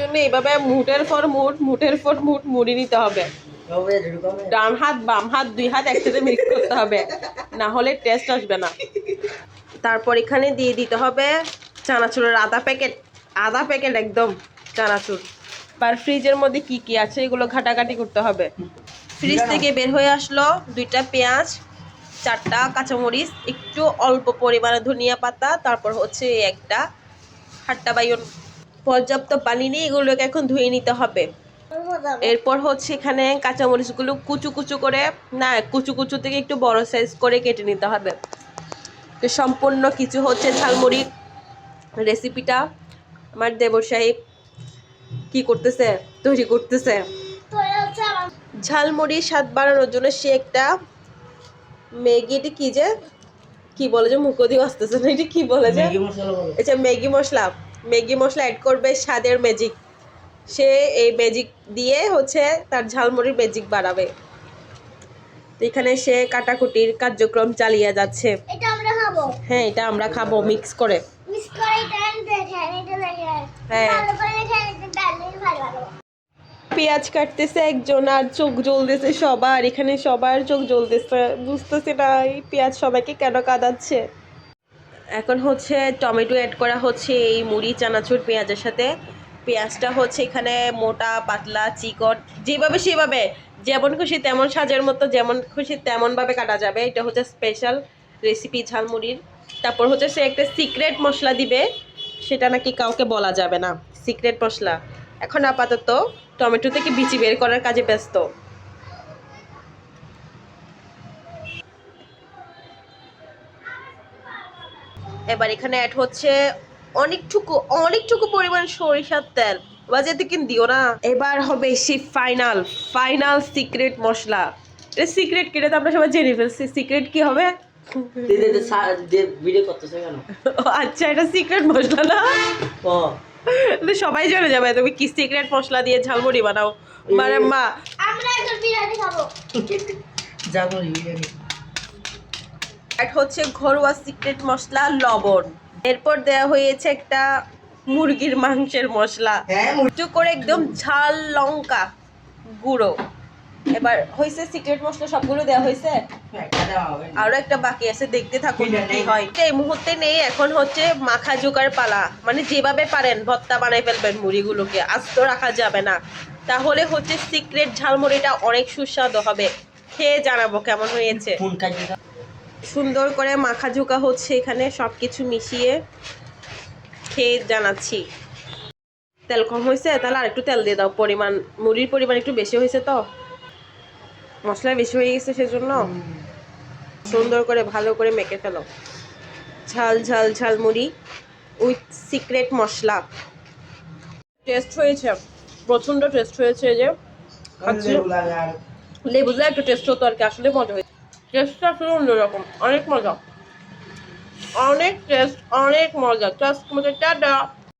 জন্য এইভাবে মুটের পর মুট মুটের পর মুট মুড়ি নিতে হবে। ডান হাত বাম হাত দুই হাত একসাথে মিক্স করতে হবে। না হলে টেস্ট আসবে না। তারপর এখানে দিয়ে দিতে হবে চানাচুরের আধা প্যাকেট আধা প্যাকেট একদম চানাচুর। আর ফ্রিজের মধ্যে কি কি আছে এগুলো ঘাটাঘাটি করতে হবে। ফ্রিজ থেকে বের হয়ে আসলো দুইটা পেঁয়াজ চারটা কাঁচামরিচ একটু অল্প পরিমাণে ধনিয়া পাতা তারপর হচ্ছে একটা হাট্টা বাইন। পর্যাপ্ত পানি নিয়ে এগুলোকে এখন ধুয়ে নিতে হবে। এরপর হচ্ছে এখানে কাঁচামরিচগুলো কুচু কুচু করে না কুচু কুচু থেকে একটু বড় সাইজ করে কেটে নিতে হবে। তো সম্পূর্ণ কিছু হচ্ছে ঝালমুড়ি রেসিপিটা আমার দেবর সাহেব কি করতেছে তৈরি করতেছে। ঝালমুড়ি স্বাদ বাড়ানোর জন্য সে একটা ম্যাগি এটা কি যে কি বলে যে মুখো দিয়ে আসতেছে না এটা কি বলে যে? আচ্ছা Maggi masala. Maggi masala add করবে স্বাদের ম্যাজিক সে এই ম্যাজিক দিয়ে হচ্ছে তার ঝালমুড়ির ম্যাজিক বাড়াবে। তো এখানে সে কাটাকুটির কার্যক্রম চালিয়ে যাচ্ছে। হ্যাঁ এটা আমরা খাব মিক্স করে। হ্যাঁ। পেঁয়াজ কাটতেছে একজন আর চোখ জ্বলতেছে সবার। এখানে সবার চোখ জ্বলতেছে। বুঝতেছে না এই পেঁয়াজ সবাইকে কেন কাঁদাচ্ছে? এখন হচ্ছে টমেটো অ্যাড করা হচ্ছে এই মুড়ি, চানাচুর, পেঁয়াজের সাথে। পেঁয়াজটা হচ্ছে এখানে মোটা, পাতলা চিকট যেভাবে সেভাবে, যেমন খুশি তেমন সাজের মতো, যেমন খুশি তেমনভাবে কাটা যাবে। এটা হচ্ছে স্পেশাল রেসিপি ঝালমুড়ির তারপর হচ্ছে সে একটা সিক্রেট মশলা দিবে, সেটা নাকি কাউকে বলা যাবে না। সিক্রেট মশলা। এখন আপাতত টমেটো থেকে বিচি বের করার কাজে ব্যস্ত। এবার এখানে অ্যাড হচ্ছে অনেকটুকু অনেকটুকু পরিমাণ সরিষার তেল। বাজাতে কিন দিও না। এবার হবে সেই ফাইনাল ফাইনাল সিক্রেট মশলা। এটা সিক্রেট কেটে তো আমরা সবাই জেনে ফেলছি। সিক্রেট কি হবে? ভিডিও করতেছে কেন? আচ্ছা এটা সিক্রেট মশলা না? সবাই জেনে যাবে। তুমি কি সিক্রেট মশলা দিয়ে ঝালমুড়ি বানাও? মানে মা আমরা বিরিয়ানি খাব। এক হচ্ছে ঘরোয়া সিক্রেট মশলা লবণ। এরপর দেওয়া হয়েছে একটা মুরগির মাংসের মশলা। হ্যাঁ একটু করে একদম ঝাল লঙ্কা গুঁড়ো। এবার হয়েছে সিক্রেট মশলা সবগুলো দেওয়া হয়েছে আরও একটা বাকি আছে দেখতে থাকুন কি হয়। এই মুহূর্তে নেই এখন হচ্ছে মাখা জোগার পালা। মানে যেভাবে পারেন ভত্তা বানাই ফেলবেন মুড়িগুলোকে আস্ত রাখা যাবে না। তাহলে হচ্ছে সিক্রেট ঝালমুড়িটা অনেক সুস্বাদু হবে। খেয়ে জানাব কেমন হয়েছে। সুন্দর করে মাখা ঝোকা হচ্ছে এখানে সব কিছু মিশিয়ে খেয়ে জানাচ্ছি। তেল কম হয়েছে তাহলে আর একটু তেল দিয়ে দাও। পরিমাণ মুড়ির পরিমাণ একটু বেশি হয়েছে তো। মশলা বেশি হয়ে গেছে সেজন্য। সুন্দর করে ভালো করে মেখে ফেলো। ঝাল ঝাল ঝাল মুড়ি উইথ সিক্রেট মশলা। টেস্ট হয়েছে। প্রচণ্ড টেস্ট হয়েছে যে। লেবু একটু টেস্ট হতো আর কি আসলে মজা হয়েছে। টেস্টটা আসলে অন্যরকম অনেক মজা। অনেক টেস্ট অনেক মজা। জাস্ট মজা টাটা।